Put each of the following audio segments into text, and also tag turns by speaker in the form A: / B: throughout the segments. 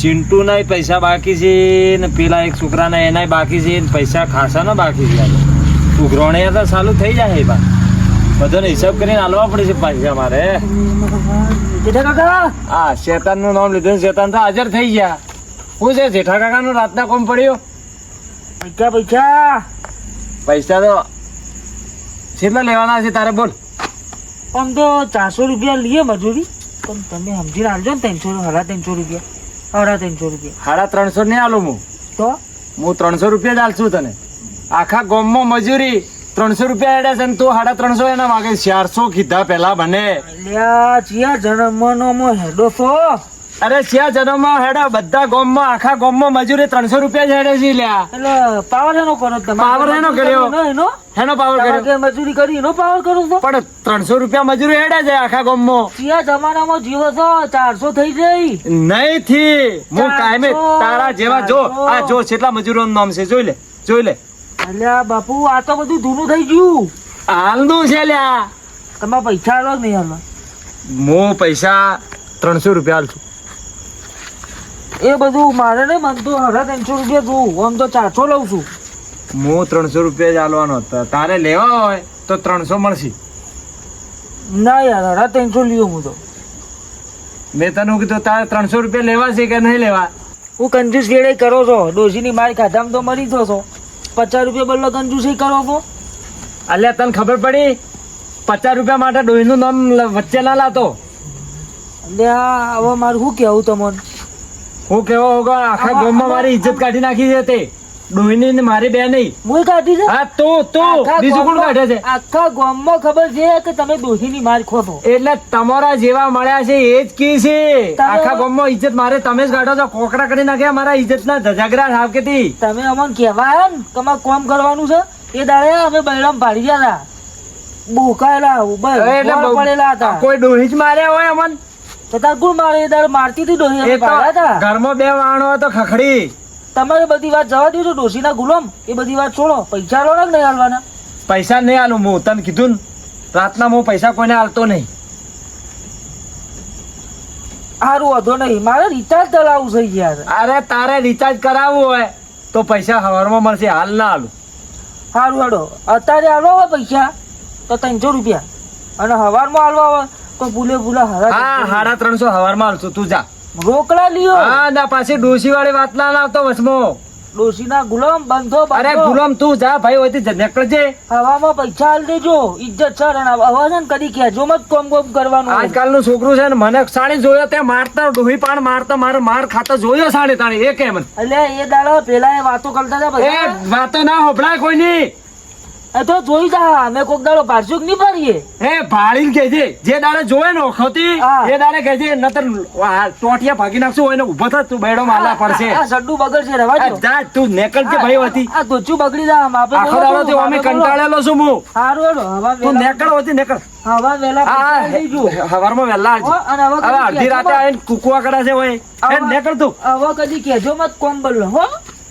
A: ચિંટુ ના પૈસા બાકી છે ને પેલા એક છોકરાના એનાય બાકી છે ને પૈસા ખાસા ના બાકી છે ઉઘરોણે તો સારું થઈ જાય બા બધાનો હિસાબ કરીને હાલવા પડે છે પૈસા મારે.
B: હા કાકા?
A: આ શેતાનનું નામ લીધું શેતાન તો હાજર થઈ ગયા. શું છે જેઠા કાકા નું રાતના કોમ પડ્યો?
B: પૈસા પૈસા.
A: પૈસા તો કેટલા લેવાના છે તારે બોલ.
B: આમ તો ચારસો રૂપિયા લઈએ મજૂરી. પણ તમે સમજીને આવજો ને ત્રણસો હરા ત્રણસો રૂપિયા. સાડા ત્રણસો રૂપિયા.
A: સાડા ત્રણસો નહીં આલું હું.
B: તો?
A: હું ત્રણસો રૂપિયા જ આલશું તને. આખા ગોમમાં મજૂરી ત્રણસો રૂપિયા એડે છે ને તું સાડા ત્રણસો એના માગે ચારસો કીધા પેલા મને
B: જન્મનો હેડો છો?
A: અરે શ્યા જન્મમાં હેડા બધા ગામમાં આખા ગામમાં મજૂરી ત્રણસો રૂપિયા જ હેડે છે લ્યા.
B: એટલે પાવર એનો કરો
A: પાવર એનો કર્યો.
B: એનો એનો?
A: હેનો પાવર કર્યો.
B: મજૂરી કરી એનો પાવર કરો છો?
A: પણ ત્રણસો રૂપિયા મજૂરી હેડે છે આખા ગામમાં.
B: ચિયા જમાનામાં જીવો છો ચારસો થઈ જઈ.
A: નહીં થી. હું કાયમે તારા જેવા જો આ જો કેટલા મજૂરોનું નામ છે જોઈ લે જોઈ લે.
B: અલ્યા બાપુ આ તો બધું ધૂનું થઈ ગયું.
A: હાલનું છે લ્યા.
B: તમારા પૈસા આલો નહીં હાલ
A: હું પૈસા ત્રણસો રૂપિયા આલું છું
B: એ બધું મારે નહીં મને તો સાડા ત્રણસો રૂપિયા જોઉં. આમ તો ચારસો લઉં છું.
A: હું ત્રણસો રૂપિયા જ આલવાનો હતો. તારે લેવા હોય તો ત્રણસો મળશે.
B: ના યાર સાડા ત્રણસો લ્યો હું તો.
A: મેં તને કીધું તારે ત્રણસો રૂપિયા લેવા છે કે નહીં લેવા?
B: હું કંજૂસ ગેડે કરો છો. ડોશીની માર ખાધામાં તો મરી થો છો પચાસ રૂપિયા બદલો કંજૂસી કરો છો.
A: અલ્યા તને ખબર પડી? પચાસ રૂપિયા માટે ડોહીનું નામ વચ્ચે ના લાતો.
B: અલ્યા હવે મારું શું કહેવું તમને?
A: હું કેવો હોગો? આખા ગામમાં મારી ઇજ્જત કાઢી નાખી છે તે. ડોહીની ને મારી બે નહીં
B: હું કાઢી છે?
A: હા તું તું. બીજું કોણ કાઢે છે?
B: આખા ગામમાં ખબર છે કે તમે ડોશીની માર ખો
A: એટલે તમારા જેવા મળ્યા છે એ જ કી છે. આખા ગામમાં ઇજ્જત મારે તમે જ કાઢો છો. કોકરા કરી નાખ્યા મારા ઇજ્જતના ધજાગરા સાવ કેતી
B: તમે અમને કહેવાય ને તમારે કોમ કરવાનું છે? એ દાડે અમે બૈરામ પાડી ગયા હતા. બોકાયેલા ઊભા પડેલા હતા.
A: કોઈ ડોહી જ માર્યા હોય અમન?
B: તો તાર કોણ મારે એ દાડે મારતી હતી ડોહી અમે પાડ્યા હતા
A: ઘરમાં બે વાણો તો ખખડી.
B: તમારે બધી વાત જવા દેજો ડોશીના ગુલામ? એ બધી વાત છોડો. પૈસા લો ને નહીં હાલવાના?
A: પૈસા નહીં આલું હું તને કીધું રાતના હું પૈસા કોઈને હાલતો નહીં.
B: સારું વાંધો નહીં. મારે રિચાર્જ ચલાવવું છે યાર.
A: અરે તારે રિચાર્જ કરાવવું હોય તો પૈસા હવારમાં મળશે હાલ ના આલું.
B: સારું હાડો અત્યારે હાલો પૈસા તો ત્રણસો રૂપિયા. અને હવારમાં હાલવા તો ભૂલે ભૂલે
A: હા
B: હારા
A: સાડા ત્રણસો હવારમાં આલશું તું જા.
B: રોકડા લ્યો.
A: હા ના પાછી ડોસી વાળી વાત ના લાવતો વસમો.
B: ડોશીના ગુલામ બંધો
A: અરે ગુલામ તું જા ભાઈ હોયથી નીકળજે.
B: હવામાં પૈસા હાલ દેજો. ઇજ્જત છે ને કદી કહેજો મત કોમ કોમ કરવાનું.
A: આજકાલનું છોકરું છે ને મને સાડી જોયો તે મારતા ડોહી પાણ મારતા મારે માર ખાતા જોયો સાડી તાણી. એ કેમ?
B: એટલે એ દાડો પેલા એ વાતો કરતા હતા
A: એ વાતો ના હોભળાય કોઈની.
B: એ તો જોઈ જા અમે કોક દાડો પારસુક નહીં ભરીએ.
A: એ ભાળીને કહેજે જે દાડે જોવે ને ઓખોતી એ દાડે કહેજે નતર ટોટિયા ભાગી નાખશું હોય ને ઊભો થા તું બેડો માલા પડશે.
B: આ સડ્ડુ બગડશે રવા
A: આ જા તું નીકળજે ભાઈ હતી.
B: આ ધોચું બગડી જા આમ
A: આખો દાડો થી અમે કંટાળેલો છું હું.
B: હારું હેડો હવા
A: તું
B: નેકળ
A: નીકળ હોતી નીકળ.
B: હવા વેલા પડી જો
A: હવારમાં વહેલા
B: હો, અને
A: અડધી રાતે આવીને કુકવા કડા છે એ નીકળ તું.
B: હવે કદી કહેજો મત કોમ બોલો હો.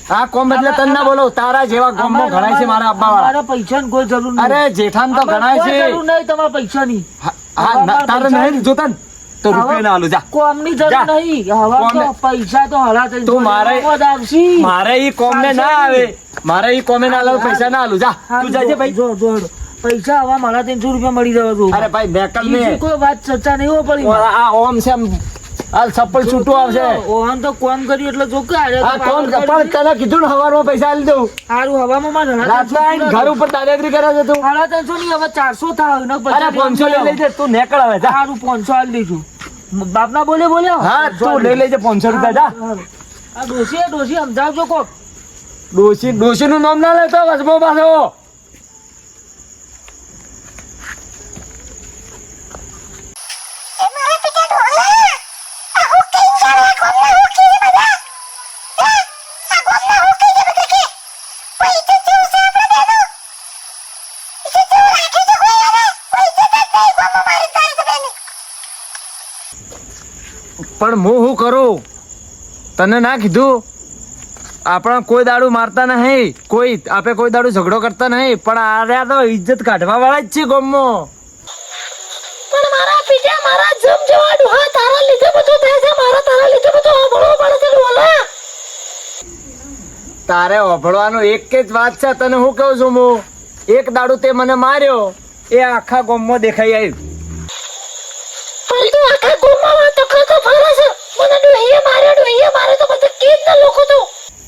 A: આ કોમ એટલે તને ના બોલો તારા જેવા કોમ
B: અમારે-
A: ઘણાય છે મારા અબ્બા વાળા
B: પૈસા ની કોઈ જરૂર નહીં.
A: અરે જેઠાન તો ઘણાય છે.
B: જરૂર નહીં તમારા પૈસા
A: ની હા તારે નહીં જોતા તો રૂપિયા ના આલું જા.
B: કોમની જરૂર નહીં. હવા તો પૈસા તો હલા થઈ
A: તું મારે- મારે ઈ કોમને ના આવે. મારે ઈ કોમે ના આલું પૈસા ના આલું જા. તું જાજે ભાઈ.
B: જો જો પૈસા હવા મારા ત્રણસો રૂપિયા મળી જવા જો
A: અરે ભાઈ મેકલ ને
B: કોઈ વાત ચર્ચા નહીં હો પડી.
A: આ ઓમ છે આ ચપ્પલ છૂટું આવશે.
B: ઓહન તો કોમ કર્યું એટલે જો કે
A: આ
B: પાવર
A: પણ તને કીધું ને હવારમાં પૈસા આલી દઉં.
B: સારું હવામાં માં હલા
A: રાતના આવીને ઘર ઉપર દાદાગીરી કરે છે તું.
B: હાડા ત્રણસો ની હવે ચારસો થાય ને
A: અરે પાંચસો લઈ લેજે તું નેકળ હવે જા.
B: હારું પાંચસો આલી દઈશું બાપના બોલે બોલ્યો
A: હા તું લઈ લેજે પાંચસો રૂપિયા જા.
B: આ દોશી એ ડોશી સમજાવજો કોક.
A: ડોશી દોશી નું નામ ના લેતો વસમો પાછો
C: મારા પિતા ઢોલા આ હું કઈ ચાલે ગોમના હું કઈ બધા હે આ ગોમના હું કઈ બધા કે કોઈ ઇજ્જત જેવું છે આપણા બેનો ઇજ્જત જેવું રાખે છે કોઈ હવે કોઈ ઇજ્જત જ નહીં ગોમમાં મારી તારી તો બેની
A: પણ હું શું કરું? તને ના કીધું? આપણા કોઈ દાડું મારતા નહીં. કોઈ આપે કોઈ દાડુ ઝઘડો કરતા નહીં. પણ આ તો ઇજ્જત કાઢવા વાળા જ છે ગામમાં
C: પણ મારા પિતા મારા જમ જેવા ડોહા તારા લીધે બધું થાય છે. મારા તારા લીધે બધું સાંભળવું પડે છે ડોલા.
A: તારે ઓભળવાનું એક જ વાત છે તને હું કહું છું હું એક દાડું તે મને માર્યો. એ આખા ગોમમાં દેખાઈ આવ્યું
C: પણ તું આખા ગોમાં વાતો કરતો છે મને ડોહીએ માર્યો ડોહીએ માર્યો તો બધા કેજ ના લોકો તો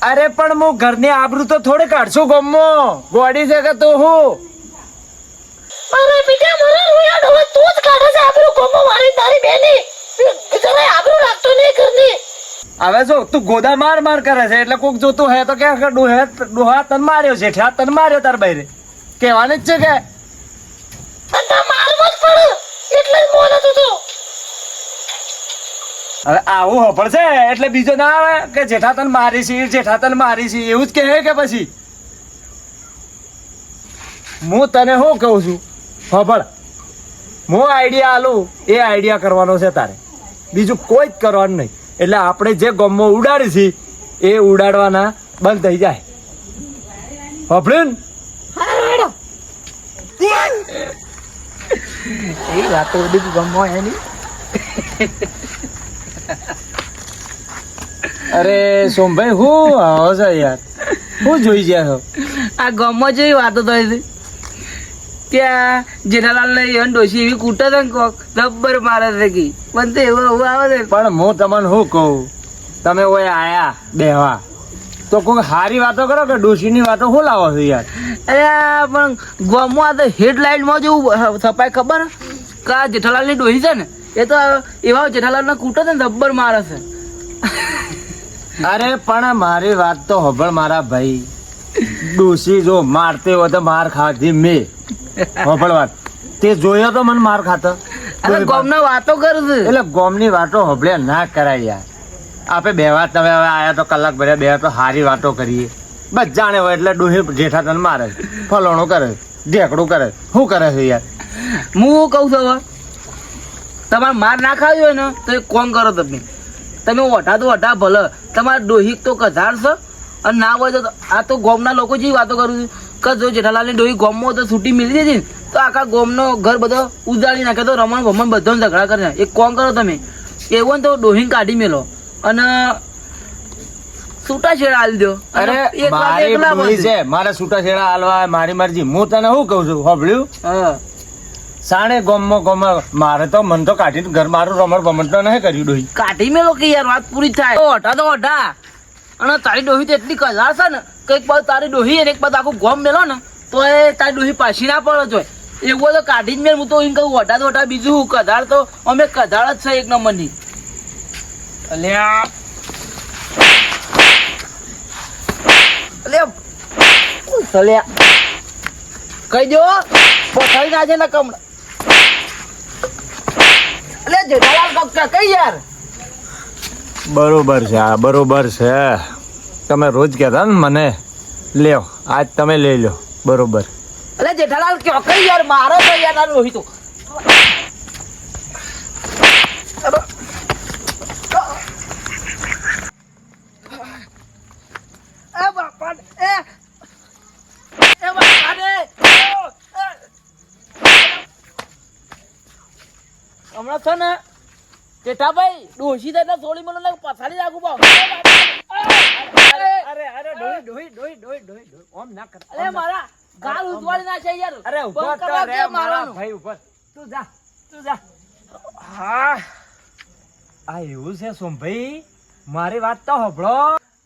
A: અરે પણ હું ઘરની આબરૂ તો થોડે કાઢશું ગમો ગોડી છે કે તું હું?
C: મારા મારા રોયા તું જ કાઢે છે આબરૂ ગોમાં મારી તારી બેની. જરાય આબરૂ રાખતો નહીં ઘરની.
A: હવે જો તું ગોદા માર માર કરે છે? એટલે કોક જોતું હે તો કે ડોહે ડોહા તન માર્યો છે ઠ્યા તન માર્યો તાર બૈરે. કહેવાનું જ છે કે?
C: મારવો જ પડે. એટલે જ મોને તો.
A: હવે આવું હોપળ છે એટલે બીજો ના આવે કે જેઠા તન મારી છે, જેઠા તન મારી છે, એવું જ કહે કે પછી? હું તને શું કહું છું? હોપળ હું આઈડિયા આલું, એ આઈડિયા કરવાનો છે તારે. બીજું કોઈ જ કરવાનું નહીં. એટલે આપણે જે ગમો ઉડાડી છે, એ ઉડાડવાના બંધ થઈ જાય. હોપળ્યું
D: એ વાતો બધી ગમો એની
A: અરે સોમભાઈ હું આવો છો યાર. હું જોઈ ગયા છો.
D: આ ગમો જેવી વાતો થઈ હતી ત્યાં જેઠાલાલ ને એવન ડોશી એવી કૂટે છે ને કોક જબ્બર મારે છે કી. પણ તો એવું એવું આવે છે.
A: પણ હું તમને શું કહું? તમે ઓય આયા બેહવા. તો કોઈ સારી વાતો કરો કે ડોશીની વાતો શું લાવો છો યાર?
D: અરે પણ ગમો આ તો હેડલાઇનમાં જેવું થપાય ખબર? કે આ જેઠાલાલની ડોહી છે ને એ તો એવા જેઠાલાલના કૂટે છે ને જબ્બર મારે છે.
A: અરે પણ મારી વાત તો હોભળ મારા ભાઈ. ડોસી જો મારતે હોય તો માર ખાધી મેં. હોભળ વાત. તે જોયો તો મને માર ખાતો.
D: અરે ગમના વાતો. કરું છું.
A: એટલે ગોમની વાતો હોભળે ના કરાય યાર. આપણે બે વાત તમે હવે આયા તો કલાક ભર્યા બે તો સારી વાતો કરીએ. બસ જાણે હોય એટલે ડોહી જેઠા તને મારે. ફલોણું કરે ઢેકડું કરે. શું કરે છે યાર?
D: હું કહું છું હવે? તમારે માર ના ખાવી હોય ને તો એક કોમ કરો તમે. તમે ઓઢા તો ઓઢા ભલે. તમારા ડોહી તો કધારશો અને ના હોય તો આ તો ગોમના લોકો જેવી વાતો કરું છું. કે જો જેઠાલાલની ડોહી ગોમમાં તો છૂટી મળી ને તો આખા ગોમનો ઘર બધો ઉજાડી નાખે તો રમણ ભમણ બધો ઝઘડા કરી નાખે. એક કોમ કરો તમે? એવો ને તો ડોહી કાઢી મેલો. અને છૂટા છેડા આલી દો.
A: અરે મારી. છે. મારે છૂટા છેડા હાલવા મારી મરજી. હું તને શું કહું છું? હોભળ્યું?
D: હા.
A: સાણે ગોમમાં ગોમમાં મારે તો મન તો કાઢીને ઘર મારું રમણ બમણ તો નહીં કર્યું ડોહી.
D: કાઢી મેલો કે યાર, વાત પૂરી થાય. ઓઢા તો ઓઢા અને તારી ડોહી તો એટલી કલા છે ને કે એક બાજુ તારી ડોહી એક બાજુ આખું ગોમ મેલો ને, તો એ તારી ડોહી પાછી ના પડે જોય. એવું તો કાઢી જ મેં હું તો એમ કહું ઓઢા તો ઓઢા બીજું હું કધાર તો અમે કધાર જ છે એક નંબરની. અલ્યા અલ્યા કહી દો પથારી છે ને કમળ અલ્યા જેઠાલાલ કક્કા કઈ યાર?
A: બરોબર છે આ બરોબર છે. તમે રોજ કહેતા ને મને. લ્યો આજ તમે લઈ લો બરોબર.
D: એટલે જેઠાલાલ કયો કઈ યાર મારો તો યાર રોહિત તો એ બાપા એ એ બાપા ને હમણાં છે ને જેઠાભાઈ ડોશી તને સોળી મને લાગે પછાડી રાખું બાપ
A: અરે અરે ડોઈ ડોઈ ડોઈ ડોઈ ડોઈ ઓમ ના કર
D: અરે મારા ગાલ ઉતવાળી ના છે યાર.
A: અરે
D: ઊભો
A: તો રે મારા ભાઈ ઉપર તું જા તું જા. હા. આ એવું છે સોમભાઈ? મારી વાત તો હોભળો.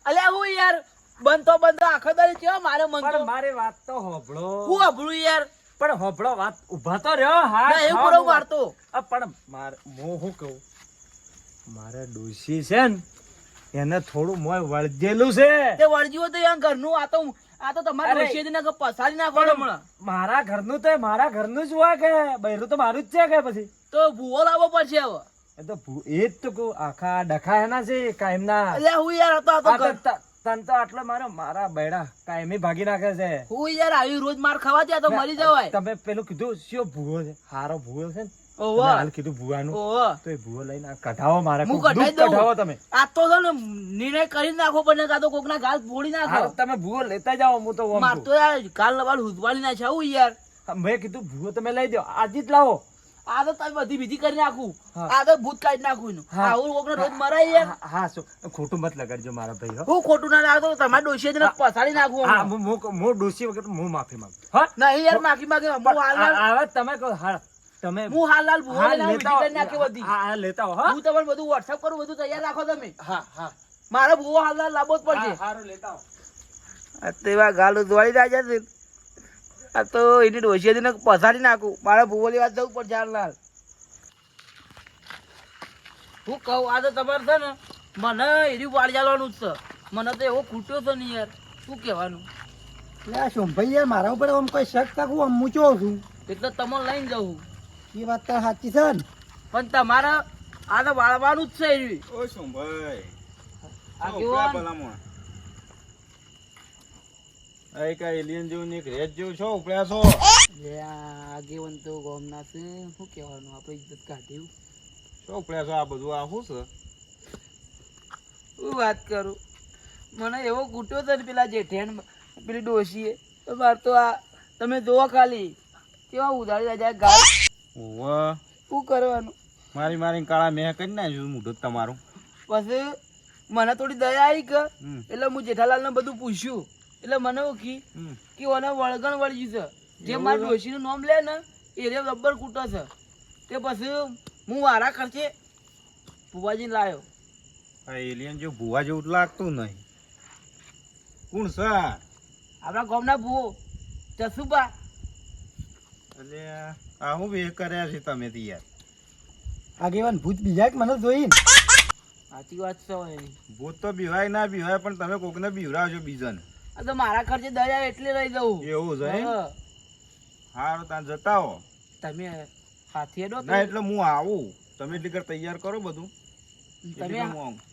D: અલ્યા હું યાર બંધ તો બંધ આખો દાડી કેવો મારે મન
A: પણ
D: તો
A: મારી વાત તો હોભળો.
D: હું હોભળું યાર.
A: પણ હોભળો વાત ઊભા તો રહ્યો. હા
D: એવું
A: બોવા.
D: મારતો
A: પણ મારે હું શું કહું? મારે ડોશી છે ને એને થોડું મોય વળજેલું છે.
D: તે વળજ્યું તો યાર ઘરનું આ તો આ તો તમારે. ડોશીએ પસારી નાખો ને હમણાં.
A: મારા ઘરનું તો મારા ઘરનું જ હોય કે બૈરું તો મારું જ છે કે પછી?
D: તો ભૂવો લાવવો પડશે હવે.
A: એ તો એ જ તો કહું આખા ડખા એના છે કાયમના.
D: એટલે હું યાર આ તો આ તો
A: આ તો
D: ઘર-
A: ત- તન તો આટલો મારો મારા બૈડા કાયમી ભાગી નાખે છે.
D: હું યાર આવી રોજ માર ખાવા ત્યાં તો મરી જવાય.
A: તમે પેલું કીધું શું ભૂવો છે હારો ભૂવો છે ને? હાલ કીધું ભૂવાનું. તો એ ભૂવો લઈને કઢાવો મારે
D: હું કઢાઈ
A: દૂધ કઢાવો તમે.
D: આ તો છે ને નિર્ણય કરી નાખો પણ કાં તો કોકના ગાલ ફોડી નાખો.
A: તમે ભૂવો લેતા જાઓ હું તો
D: માર તો યાર ગાલ નવાલ હુદવાળી ના છે હું યાર.
A: મેં કીધું ભૂવો તમે લઈ દો આજે જ લાવો.
D: આ તો તમે બધી બીજી કરી નાખું. આ તો ભૂત કાઢી નાખું આવું કોકને રોજ મરાય યાર.
A: હા, શું? ખોટું મત લગાડજો મારા ભાઈ હું.
D: ખોટું ના લાગતો તમારા ડોશીએ જ ને નાખું
A: હા ડોસી વગર હું માફી માંગુ હા?
D: નહીં યાર માફી માંગે
A: તમે કહો હા. તમે
D: હું હાલ હાલ ભૂવો
A: હા, લેતા
D: નાખી બધી.
A: હા હા, લેતા આવો, હું.
D: તમને બધું વોટ્સઅપ કરું બધું તૈયાર રાખો તમે.
A: હા હા.
D: મારે ભૂવો હાલ હાલ લાવવો જ પડશે.
A: સારું લેતા આવો.
D: આ તો એવા ગાલ ઉધવાળી રાજા છે. આ તો એની ને પછાડી નાખું. મારે ભૂવો લેવા જવું પડશે હાલ હાલ હું કહું આ તો તમારે છે ને મને એની વાળ ચાલવાનું જ છે. મને તો એવો ખૂટ્યો છે ને યાર. શું કહેવાનું?
E: એટલે આ સોમભાઈ યાર મારા ઉપર આમ કોઈ શક થાકું આમ હું ચો છું?
D: એટલે તમને લઈને જવું
E: એ વાત તો સાચી છે ને.
D: પણ તમારે આ તો વાળવાનું જ છે એવી
F: ઓ સોમભાઈ
D: આ
F: શું
D: કેવો?
F: ભલામણ? આ એક આ જેવું એક રેત જેવું છો ઉપડ્યા છો?
D: લે આ આગેવન તો ગોમના છે. શું કહેવાનું? આપણે ઇજ્જત કાઢ્યું
F: છો ઉપડ્યા છો? આ બધું આ શું છે?
D: હું વાત કરું? મને એવો કૂટ્યો છે ને પેલા જેઠેણ પેલી ડોશીએ. તો માર તો આ તમે જોવો ખાલી. કેવા ઉધારી રાજા ગાય.
F: ઓવ
D: શું કરવાનું?
F: મારી મારી કાળા મેં કરી નાખ્યું મોઢું તમારું.
D: પછી મને થોડી દયા આવી કે એટલે હું જેઠાલાલને બધું પૂછ્યું. એટલે મને એવું કી ઓને વળગણ વળ્યું છે. જે મારા? ડોશીનું નામ લે ને એ રે રબર કૂટો છે. તે પછી હું વારા ખર્ચે ભુવાજીને લાવ્યો
F: આ જો ભુવા ભૂવા જેવું લાગતું નહીં. કોણ છે
D: આપણા ગામના ભુવો જસુબા.
F: એટલે આ હું બે કર્યા છે તમે તો યાર.
E: આગેવાન ભૂત બીજા કે મને જોઈ
D: સાચી વાત છે એની.
F: ભૂત તો બીવાય ના બીવાય પણ તમે કોકને બીવરાવજો બીજાને.
D: આ તો મારા ખર્ચે દયા એટલે લઈ જવું.
F: એવું છે?
D: હા.
F: હારું ત્યાં જતા હો
D: તમે હાથે દો
F: ના એટલે હું આવું. તમે એટલી કર તૈયાર કરો બધું.
D: તમે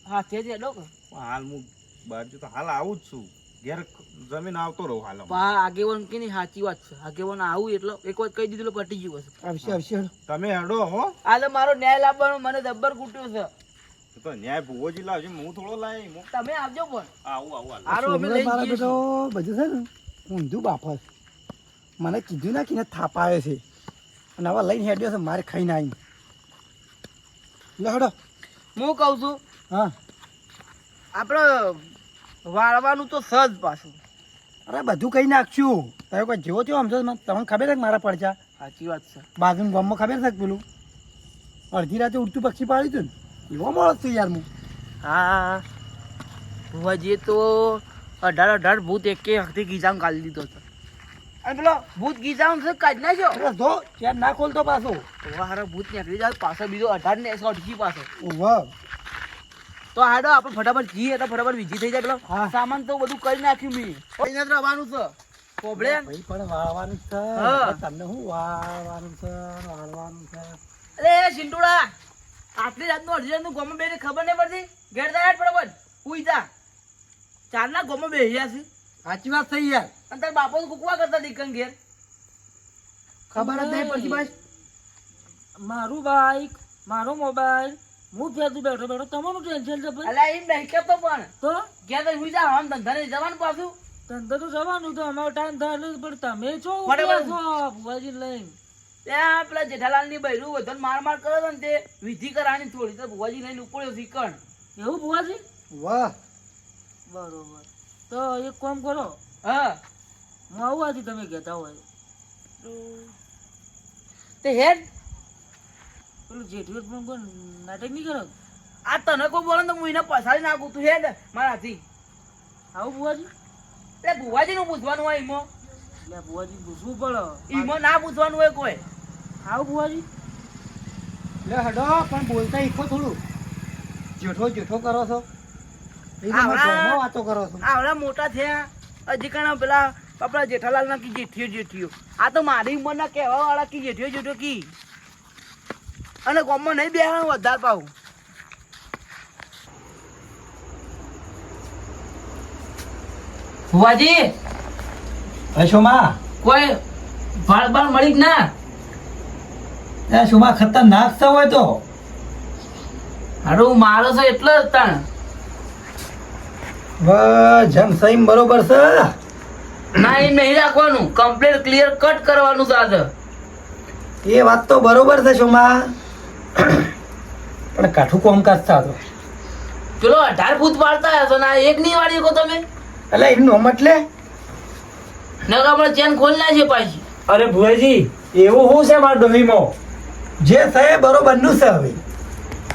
D: હાથે જ હેડો
F: હાલ હું બહાર તો હાલ આવું જ છું. ઘેર જમીન આવતો રહું હાલ
D: આગેવાન કે નહીં સાચી વાત છે. આગેવાન આવું એટલે એક વાત કહી દીધું એટલે પટી ગયું હશે.
E: આવશે આવશે.
F: તમે હેડો હો.
D: આ તો મારો ન્યાય લાવવાનો મને જબ્બર કૂટ્યો છે.
F: તો ન્યાય ભૂવોજી લાવજો હું થોડો લાવી
D: તમે આવજો પણ.
F: આવું આવું હાલ.
D: અમે લઈ
E: મારા
D: જઈએ
E: બધું છે ને ઊંધું બાફસ મને કીધું ના કીને થાપ આવે છે. અને હવે લઈને હેડ્યો છે મારે ખાઈને આવીને. લે હડો.
D: હું કહું છું
E: હા.
D: આપણે વાળવાનું તો સજ પાછું.
E: અરે બધું કહી નાખશું. તમે કોઈ જેવો તેવો સમજો તમને ખબર છે મારા પડચા?
D: સાચી વાત છે.
E: બાજુ ગામમાં ખબર છે પેલું? અડધી રાતે ઉડતું પક્ષી પાડ્યું હતું ને? એવો માણસ છું યાર હું.
D: હા. ભુવાજીએ તો અઢાર અઢાર ભૂત એકે વખતે ગીજામ કાઢી દીધો હતો અને પેલો ભૂત ગીજામ છે કાઢી નાખ્યો?
E: ધો જો ચેન ના ખોલતો પાછો.
D: તો ભૂત નીકળી જાય પાછો બીજો અઢાર ને અઢી પાછો.
E: વાહ.
D: તો હાડો આપણે ફટાફટ જઈએ તો ફટાફટ વિધિ થઈ જાય. પેલો સામાન તો બધું કરી નાખ્યું મેં. અહીંયા રહેવાનું છે. પોબળે
E: ભાઈ પણ વાળવાનું છે. તમને શું વાળવાનું છે વાળવાનું છે?
D: અરે સિંટુડા આટલી રાતનું અઢી રાતનું ગોમાં બેને ખબર નહીં પડતી. ઘેર જાય ફટાફટ. ઉઈ જા. ચારના ગોમાં બેહ્યા છે.
E: સાચી વાત થઈ યાર.
D: અને તાર બાપો તો કુકવા કરતા દીકન ઘેર.
E: ખબર જ નહીં પડતી ભાઈ.
B: મારું બાઈક મારો મોબાઈલ હું ફેરતું બેઠો બેઠો તમારું ટેન્શન છે ભાઈ
D: અલ્યા એમ નહીં તો પણ.
B: તો?
D: કે તો હું જા આમ ધંધાને જવાનું પાછું.
B: ધંધો તો જવાનું તો અમારો ટાઈમ થાય એટલે પણ તમે છો ભુવાજી લઈને.
D: ત્યાં પેલા જેઠાલાલની બૈરું વધન માર માર કરે છે ને તે વિધિ કરાની થોડી તો ભુવાજી લઈને ઉપડ્યો શીખણ
B: એવું ભુવાજી?
E: વાહ.
B: બરોબર. તો એક કામ કરો.
D: હા.
B: હું આવું આથી તમે કહેતા હોય.
D: તે હેડ.
B: પેલું જેઠિયો પણ નાટક નહીં કરો
D: આ તને કોઈ બોલે તો હું એને પછાડી નાખું. તું હેડ મારાથી.
B: આવું ભુવાજી?
D: એટલે ભુવાજી નું પૂછવાનું હોય ઈમો.
B: એટલે ભુવાજી પૂછવું પડે.
D: ઈમો ના પૂછવાનું હોય કોઈ.
B: આવું ભુવાજી?
E: લે હડો પણ બોલતા ઈખો થોડું. જેઠો જેઠો કરો છો. વાતો કરો છો.
D: આવડા મોટા થયા. હજી કણા પેલા આપણા જેઠાલાલ ના કી જેઠિયો જેઠિયો આ તો મારી ઉંમર ના કહેવા વાળા કી જેઠિયો જેઠો કી? અને ગામમાં નહીં બે વધારે પાવું
E: ફુવાજી? અશોમા
D: કોઈ ભાળ બાળ મળી જ ના?
E: ત્યાં શુમા ખતરનાક છે હોય તો.
D: હારું મારો છે એટલે જ તાણ.
E: જમ સહીમ બરોબર છે.
D: ના એ નહીં રાખવાનું. કમ્પ્લેટ ક્લિયર કટ કરવાનું છે
E: એ વાત તો બરોબર છે શોમાં. પણ કાઠું કોમકાજ થતો.
D: પેલો અઢાર ફૂત પાડતા હતો ને એક નહીં વાળી કો તમે?
E: એટલે એક નોમ
D: એટલે? આપણે ચેન ખોલી છે પાછી.
A: અરે ભુવાજી એવું શું છે મારા ડોહીમાં?
E: જે છે બરોબર બરોબરનું છે હવે.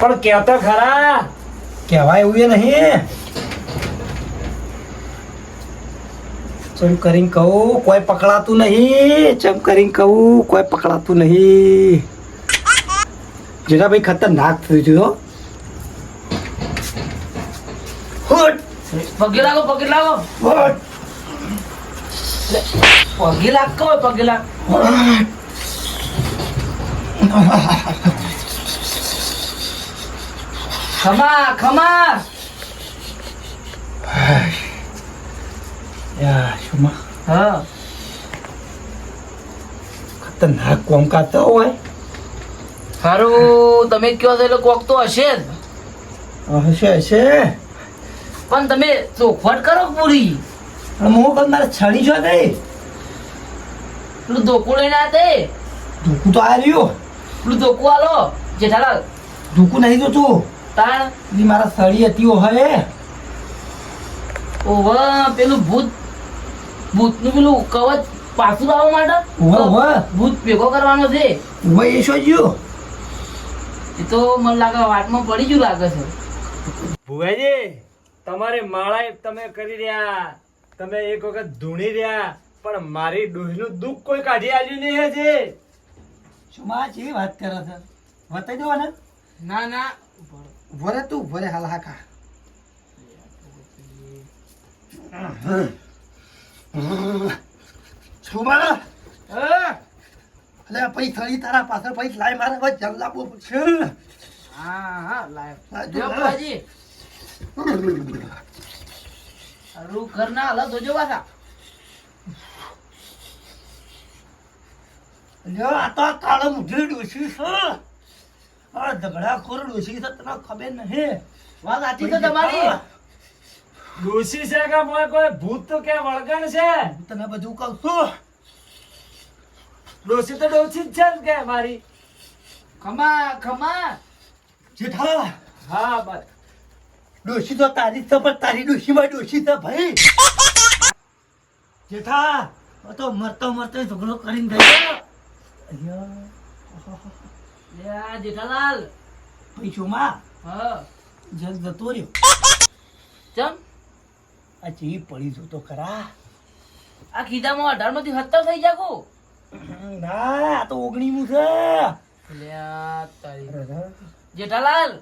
A: પણ કહેતો ખરા.
E: કહેવાય એવું એ નહીં. ચમ કરીને કહું કોઈ પકડાતું નહીં ચમ કરીને કહું કોઈ પકડાતું નહીં. જેના ભાઈ ખતરનાક થયું હતું
D: પગે લાગો પગે લાગો. પગે લાગતો હોય પગે લાગ ખમા ખમા. હા.
E: ખતરનાક કોમ કાતો હોય.
D: સારું તમે કયો છો એટલે કોક તો હશે જ.
E: હશે હશે?
D: પણ તમે ચોખવટ કરો પૂરી?
E: હું કહું મારે છડી છો નહીં
D: પેલું ધોકું લઈને આ તે.
E: ધૂકું તો આ રહ્યું.
D: પેલું ધોકું આલો જેઠાલાલ.
E: ધૂકું નહીં જોતું
D: તાણ.
E: એ મારા સળી હતી હવે
D: ઓવા પેલું ભૂત ભૂતનું પેલું કવચ પાછું લાવવા માટે
E: ઓવે, ઓવે.
D: ભૂત ભેગો કરવાનો છે.
E: હોય એ શું
D: એ તો મને લાગે વાતમાં પડી ગયું લાગે છે.
A: ભુવાજી તમારી માળા તમે કરી રહ્યા તમે એક વખત ધૂણી રહ્યા પણ મારી ડોહીનું દુઃખ કોઈ કાઢી આવ્યું નહીં હજી.
E: શું માં જેવી વાત કરો છો? વતાઈ દેવા ને
D: ના. ના
E: ભરે તું વરે હાલ હાકા. છુમા અલે પછી થળી તારા પાછળ પછી લાઈ મારે બસ જલ લાવવો પડશે.
D: હા હા લાય.
E: લાય લાય.
D: રૂ ઘર ના હાલત જોજો પાછા.
E: લ્યો આ તો કાળો મુઢી ડોસી છે. આ ઝઘડા ખોર ડોસી છે તને ખબર નહીં.
D: વાત સાચી તો તમારી.
A: ડોસી છે કે કોઈ ભૂત તો કે વળગણ છે?
E: તને બધું કહું છું.
A: ડોશી તો ડોસી જ છે કે મારી.
D: ખમા ખમા.
E: જેઠા
A: હા બસ.
E: ડોશી તો તારી છે પણ તારી ડોશીમાં ડોસી છે ભાઈ. જેઠા તો મરતો મરતો ઝઘડો કરીને ગયો.
D: આ જેઠાલાલ.
E: પૈસોમાં?
D: હા.
E: જલ જતો રહ્યો.
D: ચમ?
E: આ ચી પડી જતો તો ખરા.
D: આ કીધામાં અઢારમાંથી થઈ જાકો
E: ના તો ઓગણીમું છે
D: જેઠાલાલ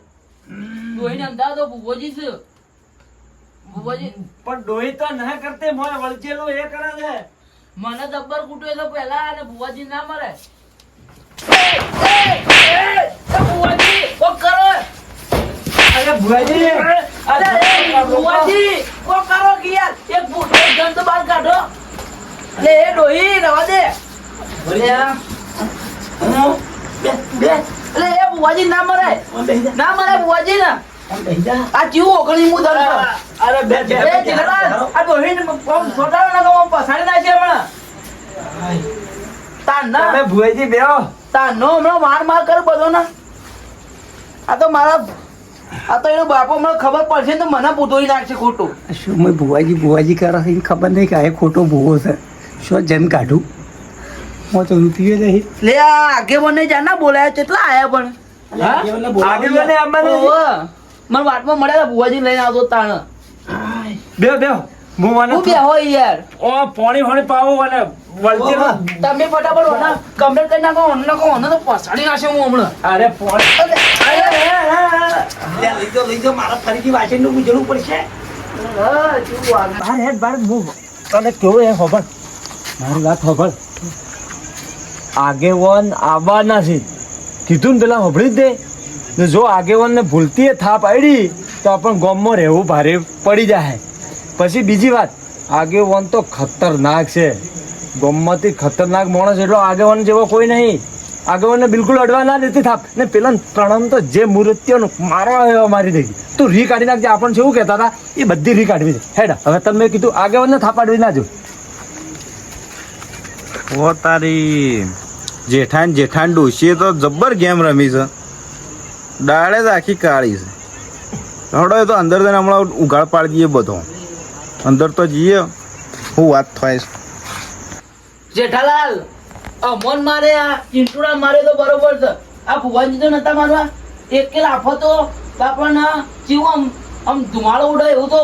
D: ડોહી ને અમદાવાદ ભૂગોજી છે ભૂગોજી
A: પણ ડોહી તો ના કરતે મોય વળચેલો એ કરે છે
D: મને દબ્બર કૂટ્યો તો પહેલા અને ભુવાજી ના મળે ભુવાજી કોક કરો
A: અરે ભુવાજી
D: અરે ભુવાજી કોક કરો કે યાર એક એક બહાર કાઢો લે એ ડોહી રવા દે એ ભુવાજી ના મળે. ના મળે ભુવાજી ના. આ ચીવું ઓગણી હું ધર
A: અરે બે બે
D: આ ડોહીને છોટાડો ને તો પસાડી નાખી હમણાં તાન ના.
A: તમે ભુવાજી બેહો.
D: તાનો હમણાં માર માર કરે બધો ને. આ તો મારા આ તો એનો બાપો મને ખબર પડશે તો મને પૂતોરી નાખશે ખોટું.
E: શું મેં ભુવાજી ભુવાજી કરે ખબર નહીં કે આ ખોટો ભૂવો છે. શું જન કાઢું? હું તો રૂપિયો નહીં
D: લે આ આગે મને જા ના બોલાયા કેટલા આયા પણ.
A: આગે આમાં નથી?
D: મને વાતમાં મળ્યા ભુવાજી લઈને આવતો તાણ.
A: બે બે હું મને
D: હું બે હોય યાર.
A: ઓ પાણી પાણી પાવો અને
D: તમે ફટાફટ ઓના કમ્પ્લેટ કરી નાખો ઓને નાખો ઓને તો પસાડી નાખશે હું હમણાં.
A: અરે પાણી.
D: અરે, અરે,
E: લઈ જાઓ લઈ મારા ફરીથી પૂછવું પડશે.
D: કેવું વાગે.
A: બાર હેડ બાર હું તને કેવું એ ખબર? મારી વાત ખબર? આગેવાન આવવાના છે. કીધું ને પેલા ખબરી જ દે. જો આગેવાનને ભૂલતી થાપ આડી તો આપણને ગામમાં રહેવું ભારે પડી જાય પછી બીજી વાત, આગેવાન તો ખતરનાક છે. ગામમાંથી ખતરનાક માણસ એટલો આગેવાન જેવો કોઈ નહીં. આગેવાનને બિલકુલ અડવા ના દેતી થાપ. ને પેલા પ્રણમ તો જે મૂર્તિઓનું મારવા એવા મારી દઈ તું રી કાઢી નાખજે. આપણને શું કહેતા હતા? એ બધી રી કાઢવી છે. હેડ, હવે તમે કીધું આગેવાનને થાપાડવી ના જો
F: તારી. જેઠાન જેઠાન ડોશીએ તો જબ્બર ગેમ રમી છે. દાડે જ આખી કાળી છે. હડો તો અંદર જઈને હમણાં ઉઘાડ પાડી દઈએ બધો. અંદર તો જઈએ. હું વાત થાય
D: જેઠાલાલ અમોન મારે, આ ચિંટુડા મારે તો બરોબર છે. આ ભુવાજી તો નતા મારવા. એક કે લાફો તો બાપાના જીવ આમ આમ ધુમાડો ઉડાય એવું તો,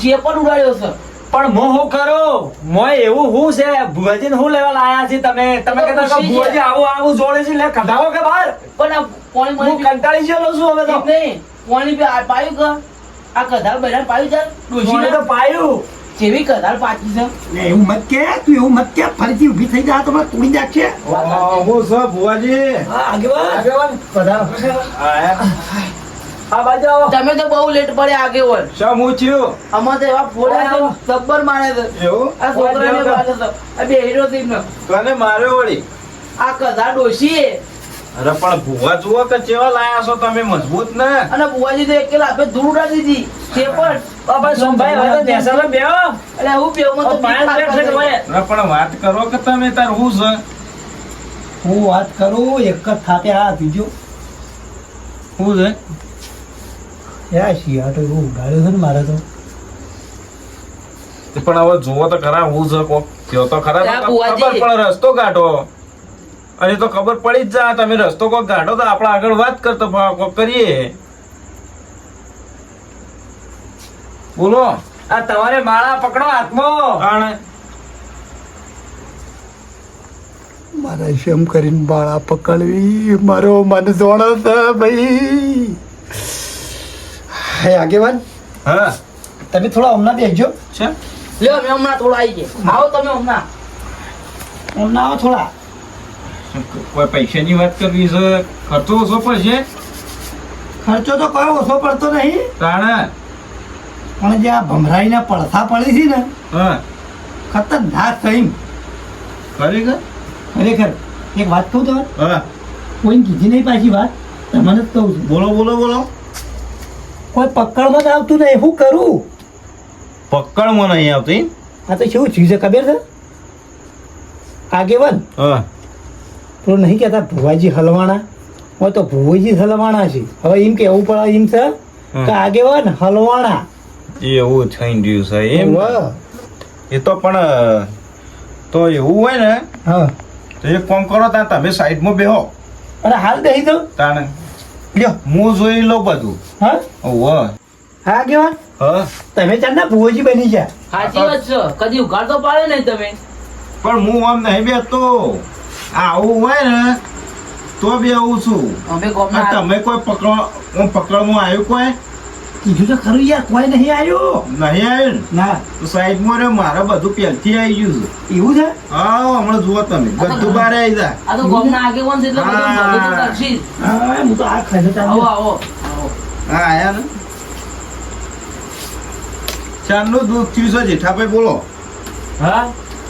D: જે પણ ઉડાડ્યો છે.
A: પણ હું શું કરું? મોય એવું હું છે? ભુવાજી હું લેવા લાયા છે તમે? તમે કહેતા કે ભુવાજી આવું આવું જોડે છે લે કઢાવો કે બહાર?
D: પણ આ પાણી
A: હું કંટાળી ગયો છું હવે તો.
D: નહીં પાણી પે આ પાયું કે આ કધાર બૈરા પાયું છે?
A: મોય તો પાયું.
D: જેવી કઢાર પાકી છે.
E: ને એવું મત કે તું એવું મત કે ફરીથી ઊભી થઈ જા તો મને તોડી નાખશે.
F: હું છે ભુવાજી.
E: હા આગેવાન.
A: આગેવાન. કઢાવો આ બાજુ
D: તમે તો બહુ લેટ પડે આગેવન
F: શા હું
D: અમાર તો એવા ફોડા છે જબ્બર મારે છે.
F: એવું?
D: આ છોકરાને મારે છે. આ બે હીરો થી
F: કને માર્યો વળી?
D: આ કધા ડોશી
F: અરે પણ ભુવા જુઓ કે ચેવા લાયા છો તમે મજબૂત ને?
D: અને બુવાજી તો એક આપે ધૂળ ઉડાડી દીધી. તે પણ
A: બાબા સોમભાઈ હવે તો બેસાડો બેહો.
D: એટલે હું પેવમાં તો
A: પાંચ મિનિટ છે તમારે.
F: અરે પણ વાત કરો કે તમે તાર હું છે?
E: હું વાત કરું એક જ થાતે આ બીજો.
F: હું છે?
E: યા શિયાળો એવું ઉગાડ્યું છે ને મારે તો.
F: પણ હવે જુઓ તો ખરા હું છે કોક. કયો તો ખરા ખબર પડે રસ્તો કાઢો અને તો ખબર પડી જ જા તમે રસ્તો કોક કાઢો તો આપણે આગળ વાત કરતો કોક કરીએ. બોલો.
A: આ તમારે માળા પકડો હાથમાં.
E: મારે શેમ કરીને બાળા પકડવી મારો મન જોણો છે ભાઈ. હે આગેવાન.
F: હા.
E: તમે થોડા હમણાં બેસજો
F: છે?
D: લ્યો અમે હમણાં થોડા આવી ગયા. આવો તમે હમણાં.
E: હમણાં આવો થોડા.
F: કોઈ પૈસાની વાત કરવી છે? ખર્ચો ઓછો પડશે?
E: ખર્ચો તો કયો ઓછો પડતો નહીં.
F: કારણ
E: પણ જે આ ભમરાઈના પડથા પડી છે ને
F: હા.
E: ખતરનાક થઈ
F: ખરેખર?
E: ખરેખર. એક વાત કહું તો
F: હા.
E: કોઈને કીધી નહીં પાછી વાત? તમને જ કહું છું.
F: બોલો બોલો બોલો.
E: કોઈ પકડમાં જ આવતું નહીં. શું કરું?
F: પકડમાં નહીં આવતી?
E: આ તો ચીજ છે? ખબર છે? આગેવાન.
F: હા.
E: તો નહીં કહેતા ભુવાજી હલવાણા. હોય તો ભુવાજી હલવાણા છે. હવે એમ કેવું પડે એમ છે કે આગેવાન હલવાણા.
F: એવું થઈ ગયું છે એમ. એ તો પણ તો એવું હોય ને
E: હા.
F: તો એક કામ કરો ત્યાં તમે સાઈડમાં બેહો.
E: અને હાલ દઈ દો
F: તાણે.
E: લ્યો
F: હું જોઈ લઉં બધું.
E: હા?
F: ઓવ
E: હા આગેવાન
F: હા.
E: તમે ચાંદા ભુવાજી બની ગયા.
D: સાચી વાત છે. કદી ઉઘાડ તો પાડે નહીં તમે.
F: પણ હું આમ નહીં બેસતો. આવું હોય ને તો બી આવું છું તમે કોઈ પકડ હું પકડમાં આવ્યું કોઈ?
E: કીધું તો ખરું યાર કોઈ નહીં આવ્યો
F: નહીં આવ્યું ના? તો સાઈડમાં રે મારે બધું પહેલથી આવી ગયું છે.
E: એવું છે?
F: હા હમણાં જુઓ તમે. બધું બારે આવી જાય.
D: આ તો ગોમના આગેવાન છે એટલે બધું બધું કરશી
E: હા હું તો આ ખાઈ
D: આવો આવો આવો.
F: હા આયા ને. ચારનું દુઃખ થયું છે જેઠાભાઈ બોલો.
A: હા?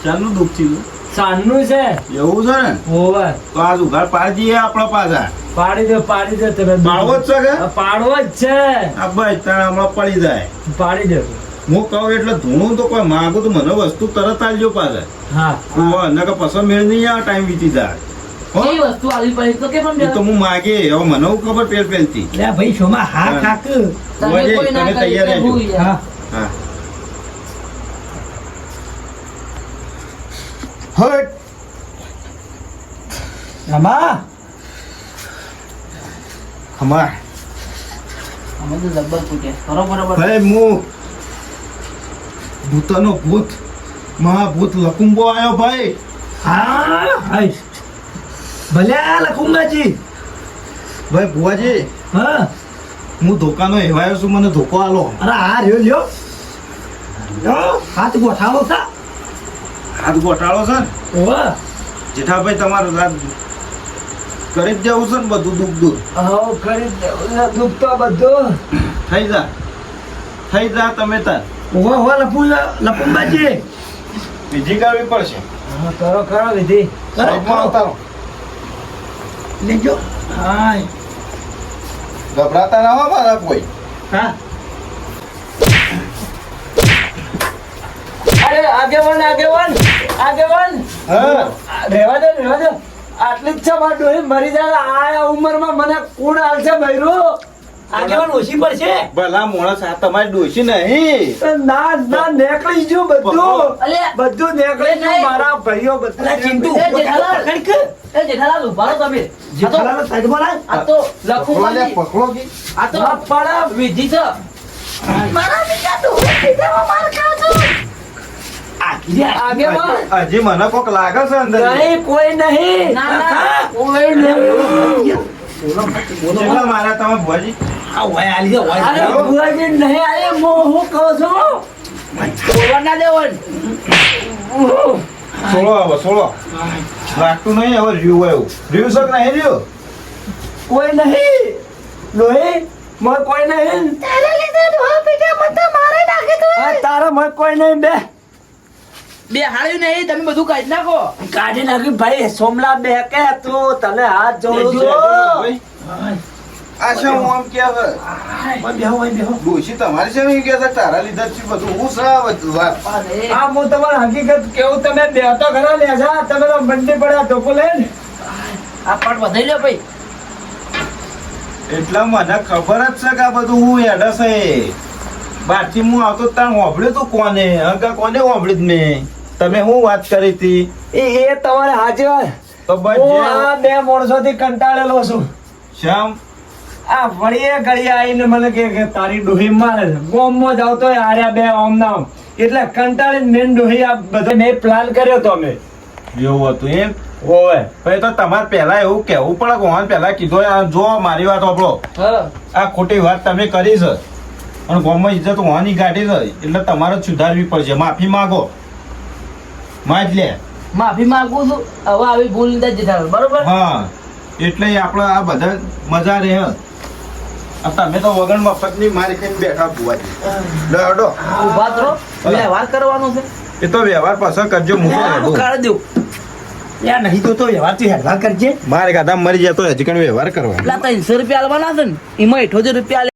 F: ચારનું દુઃખ થયું.
A: સાંજનું છે?
F: એવું છે ને?
A: ઓવર
F: તો આ જુગાર પાડી દઈએ આપણા પાછા.
A: પાડી દે પાડી દે તમે
F: પાડવો જ છે કે?
A: પાડવો જ છે.
F: આ ભાઈ તાણ હમણાં પડી જાય.
A: પાડી દે.
F: હું કહું એટલે ધૂણું તો કોઈ માગું તો મને વસ્તુ તરત આલજો પાછા.
A: હા.
F: ઓહો, કે પસંદ મેળ નહીં આવે ટાઈમ વીતી જાય?
D: વસ્તુ આવી પડી? તો કે પણ
F: તો હું માગે હવે મને હું ખબર પેલ પેલથી.
E: લે ભાઈ શોમાં હા. ખાક
D: તમે ના
F: તૈયાર.
D: હું.
E: હા. હટ.
D: અમે તો જબ્બર ફૂટ્યા. કરો બરોબર.
F: ભાઈ હું ભૂતનો ભૂત મહાભૂત લકુંબો આવ્યો ભાઈ.
E: હા. ભલે આ
F: ભાઈ ભુવાજી.
E: હા?
F: હું ધોકાનો હેવાયો છું મને ધોકો આલો.
E: અરે આ રહ્યો લ્યો. લ્યો હાથ ગોઠાવો તા
F: હાથ ગોટાળો છે ને? જેઠાભાઈ તમારું રાત કરી જ જવું છે ને બધું દુઃખ દૂર?
A: હા કરી દો દુઃખ તો બધું.
F: થઈ જા. થઈ જા તમે તાર
E: ઓહો હો લપુ લપુંબાજી.
F: બીજી કરવી પડશે.
A: હા કરો કરો વિધિ.
F: કરો આવતા રહો.
E: લેજો. હાય
F: ગભરાતા ના હો મારા કોઈ.
E: હા.
A: આગેવાન આગેવાન આગેવાન.
F: હા.
A: રહેવા દે રહેવા દે. આટલી જ છે મારી ડોહી. મરી જાય આ ઉંમરમાં મને કોણ હાલશે બૈરું
E: આગેવાન ઓછી પડશે.
F: ભલા મોણસ આ તમારી ડોશી નહીં.
A: ના ના નેકળી જો બધું.
D: અલ્યા.
A: બધું નેકળી
D: જો
A: મારા ભાઈઓ બધા
E: ચિંતુ
D: એ જેઠાલાલ.
E: કણક
D: એ જેઠાલાલ ઉભારો તમે. આ તો-
E: જેઠાલાલને સાઈડમાં લાવ.
D: આ તો લખું.
F: પકડો કે?
D: આ તો
A: ના
D: વિધિ છે.
C: મારા બીજા ડોહા પીધામાં માર
A: આગેવાન
F: હજી મને કોક લાગે છે અંદર.
A: નહીં કોઈ નહીં. કોઈ
F: મારા તમે
E: દે.
A: ભુવાજી નહીં અરે હું હું કહું છું.
D: બોલવા ના દેવન.
F: સોળો હવે સોળો. લાગતું નહીં હવે હોય એવું. રહ્યું છે કે નહીં રહ્યું?
A: કોઈ નહીં. લોહી મત કોઈ નહીં.
C: તારા લીધે ડોહા મને મારે નાખી દો
A: આ તારા મોય કોઈ નહીં બે.
D: બે હાળ્યું નહીં તમે બધું કાઢી નાખો.
A: કાઢી નાખી ભાઈ સોમલા બે કે તું તને હાથ જોડું છું.
F: ભાઈ. હું આમ કે છે
E: બેહો, હોય બેહો.
F: ડોશી તમારી છે ને કે તારા લીધા છે બધું. હું છે આ
A: હું તમારી હકીકત કેવું તમે બે તો ઘણા લે તમે તો મંડી પડ્યા ધોકો લઈને.
D: આ પાટ વધારી લ્યો ભાઈ.
F: એટલે મને ખબર જ છે કે આ બધું હું એડસ છે. બહારથી હું આવતો ત્યાં હોભળ્યું તું કોને? અંકા કોને હોભળ્યું જ મેં? તમે શું વાત કરી હતી?
A: એ એ તમારે હાજર હોય.
F: તો
A: હું આ બે માણસોથી કંટાળેલો છું.
F: શ્યામ?
A: આ વળીએ ઘડીએ આવીને મને કે કે તારી ડોહી મારે ગોમ ગોમમાં જાવ તો હાર્યા બે ઓમ ના એટલે કંટાળીને મેન ડોહી આ બધો મેં પ્લાન કર્યો તો અમે
F: એવું હતું એમ?
A: ઓવે
F: ભાઈ તો તમારે પહેલા એવું કેવું પડે હું પહેલા કીધો જો મારી વાત આપડો
D: હા.
F: આ ખોટી વાત તમે કરી છે. અને ગામમાં ઇજ્જત હોવાની ગાઢી છે. એટલે તમારે જ સુધારવી પડશે. માફી માંગો. માંગ લે.
D: માફી માંગુ છું. હવે આવી ભૂલ લીધા જતા બરોબર?
F: હા. એટલે આપણે આ બધા મજા રહે. તમે તો વગર પત્ની મારી ખાઈને બેઠા બુવાજી લડો હડો.
D: ઊભા રહો. વ્યવહાર કરવાનો છે.
F: એ તો વ્યવહાર પાછો કરજો હું
D: કાઢ દઉં.
E: લ્યા, નહીં તો તો વ્યવહારથી હેડવા કરજે.
F: મારે કાતા મરી જાય તો હજી કણ વ્યવહાર કરવા.
D: પેલા ત્રણસો રૂપિયા આલવાના છે ને એમાં અઠોતેર રૂપિયા આલે.